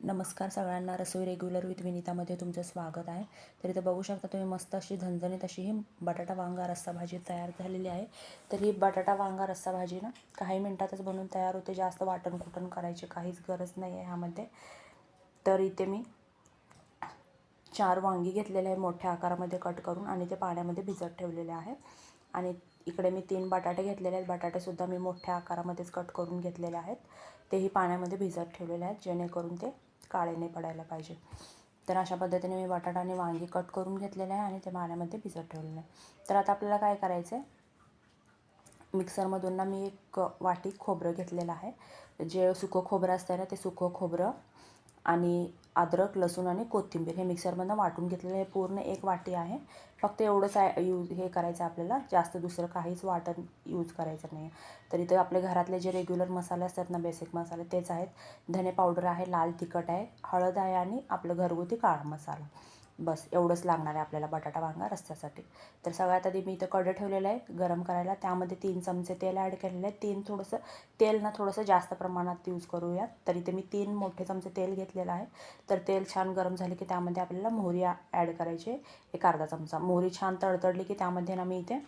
नमस्कार सगळ्यांना रसोई regular with विनीतामध्ये तुमचं स्वागत आहे. तर इथं बघू शकता तुम्ही मस्त अशी झणझणीत अशी ही बटाटा वांगा रस्सा भाजी तयार झालेली आहे. तर ही बटाटा वांगा रस्सा भाजी ना काही मिनटातच बनवून तयार होते. जास्त वाटण कुटण करायची काहीच गरज नाही आहे ह्यामध्ये. तर इथे मी चार वांगी घेतलेले आहे मोठ्या आकारामध्ये कट करून आणि ते पाण्यामध्ये भिजत ठेवलेले आहे. आणि इकडे मी तीन बटाटे घेतलेले आहेत. बटाटेसुद्धा मी मोठ्या आकारामध्येच कट करून घेतलेले आहेत. तेही पाण्यामध्ये भिजत ठेवलेले आहेत जेणेकरून ते काळे नाही पडायला पाहिजे. तर अशा पद्धतीने मी बटाटा आणि वांगी कट करून घेतलेले आहे आणि ते पाण्यामध्ये भिजत ठेवलेलं आहे. तर आता आपल्याला काय करायचं आहे मिक्सरमधून ना मी एक वाटी खोबरं घेतलेलं आहे. जे सुकं खोबरं असतं ना ते सुकं खोबरं आणि अद्रक लसूण आणि कोथिंबीर हे मिक्सरमधनं वाटून घेतलेलं हे पूर्ण एक वाटी आहे. फक्त एवढंच आहे यूज हे करायचं आपल्याला. जास्त दुसरं काहीच वाटण यूज करायचं नाही. तर इथं आपले घरातले जे रेग्युलर मसाले असतात ना बेसिक मसाले तेच आहेत. धने पावडर आहे लाल तिखट आहे हळद आहे आणि आपलं घरगुती काळा मसाला. बस एवढंच लागणार आहे आपल्याला बटाटा वांगा रस्त्यासाठी. तर सगळ्यात आधी मी इथं कडे ठेवलेलं आहे गरम करायला. त्यामध्ये तीन चमचे तेल ॲड केलेलं आहे. तीन थोडंसं तेल ना थोडंसं जास्त प्रमाणात यूज करूयात. तर इथे मी तीन मोठे चमचे तेल घेतलेलं आहे. तर तेल छान गरम झाले की त्यामध्ये आपल्याला मोहरी ॲड करायची. एक अर्धा चमचा. मोहरी छान तडतडली की त्यामध्ये ना मी इथे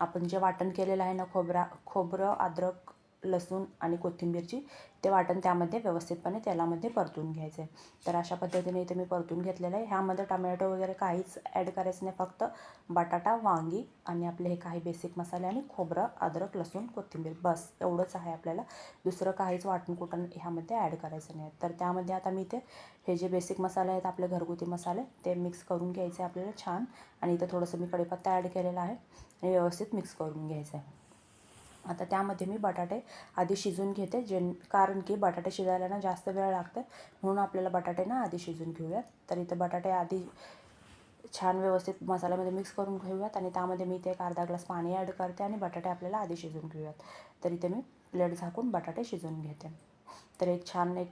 आपण जे वाटण केलेलं आहे ना खोबरा खोबरं अद्रक लसूण आणि कोथिंबीरची ते वाटण त्यामध्ये व्यवस्थितपणे तेलामध्ये परतून घ्यायचं आहे तर अशा पद्धतीने इथे मी परतून घेतलेलं आहे. ह्यामध्ये टमॅटो वगैरे काहीच ॲड करायचं नाही. फक्त बटाटा वांगी आणि आपले हे काही बेसिक मसाले आणि खोबरं अद्रक लसूण कोथिंबीर बस एवढंच आहे आपल्याला. दुसरं काहीच वाटण कुटण ह्यामध्ये ॲड करायचं नाही. तर त्यामध्ये आता मी इथे हे जे बेसिक मसाले आहेत आपले घरगुती मसाले ते मिक्स करून घ्यायचे आपल्याला छान. आणि इथं थोडंसं मी कढीपत्ता ॲड केलेला आहे. आणि व्यवस्थित मिक्स करून घ्यायचं आहे आता त्यामध्ये मी बटाटे आधी शिजून घेते जे कारण की बटाटे शिजायला ना जास्त वेळ लागते म्हणून आपल्याला बटाटे ना आधी शिजून घेऊयात. तर इथं बटाटे आधी छान व्यवस्थित मसाल्यामध्ये मिक्स करून घेऊयात आणि त्यामध्ये मी ते एक अर्धा ग्लास पाणी ॲड करते आणि बटाटे आपल्याला आधी शिजून घेऊयात. तर इथे मी प्लेट झाकून बटाटे शिजवून घेते. तर एक छान एक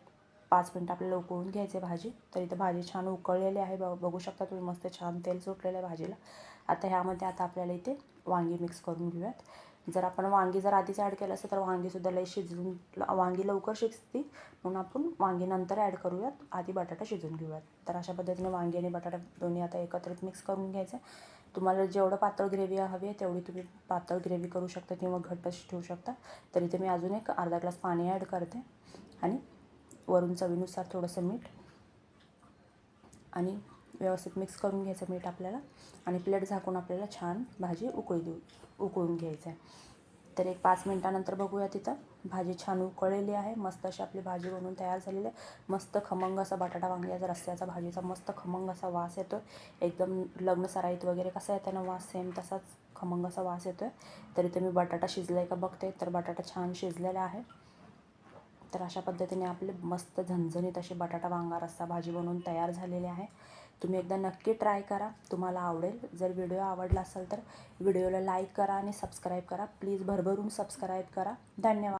पाच मिनटं आपल्याला उकळून घ्यायचे भाजी. तर इथं भाजी छान उकळलेली आहे. ब बघू शकता तुम्ही मस्त छान तेल सुटलेलं आहे भाजीला. आता ह्यामध्ये आता आपल्याला इथे वांगी मिक्स करून घेऊयात. जर आपण वांगी जर आधीच ॲड केलं असतं तर वांगीसुद्धा लई शिजून वांगी लवकर शिजतील म्हणून आपण वांगी नंतर ॲड करूयात. आधी बटाटा शिजवून घेऊयात. तर अशा पद्धतीने वांगी आणि बटाटा दोन्ही आता एकत्रित मिक्स करून घ्यायचं. तुम्हाला जेवढं पातळ ग्रेव्ही हवी आहे तेवढी तुम्ही पातळ ग्रेव्ही करू शकता किंवा घट्ट ठेवू शकता. तरी ते मी अजून एक अर्धा ग्लास पाणी ॲड करते. आणि वरून चवीनुसार थोडंसं मीठ आणि व्यवस्थित मिक्स करून घ्यायचं मीठ आपल्याला आणि प्लेट झाकून आपल्याला छान भाजी उकळी देऊ उकळून घ्यायचं आहे. तर एक पाच मिनटानंतर बघूया तिथं. भाजी छान उकळलेली आहे. मस्त अशी आपली भाजी बनवून तयार झालेली आहे. मस्त खमंग असा बटाटा वांग्याचा रस्त्याचा भाजीचा मस्त खमंग असा वास येतो एकदम लग्न सराईत वगैरे कसा येतं ना वास सेम तसाच खमंग असा वास येतो आहे तर मी बटाटा शिजला आहे का बघते तर बटाटा छान शिजलेला आहे. तर अशा पद्धतीने आपले मस्त झणझणीत अशी बटाटा वांगा रस्सा भाजी बनवून तयार झालेली आहे. तुम्ही एकदा नक्की ट्राय करा. तुम्हाला आवडेल. जर व्हिडिओ आवडला असेल तर व्हिडिओला लाईक करा आणि सबस्क्राईब करा. प्लीज भरभरून सबस्क्राईब करा. धन्यवाद.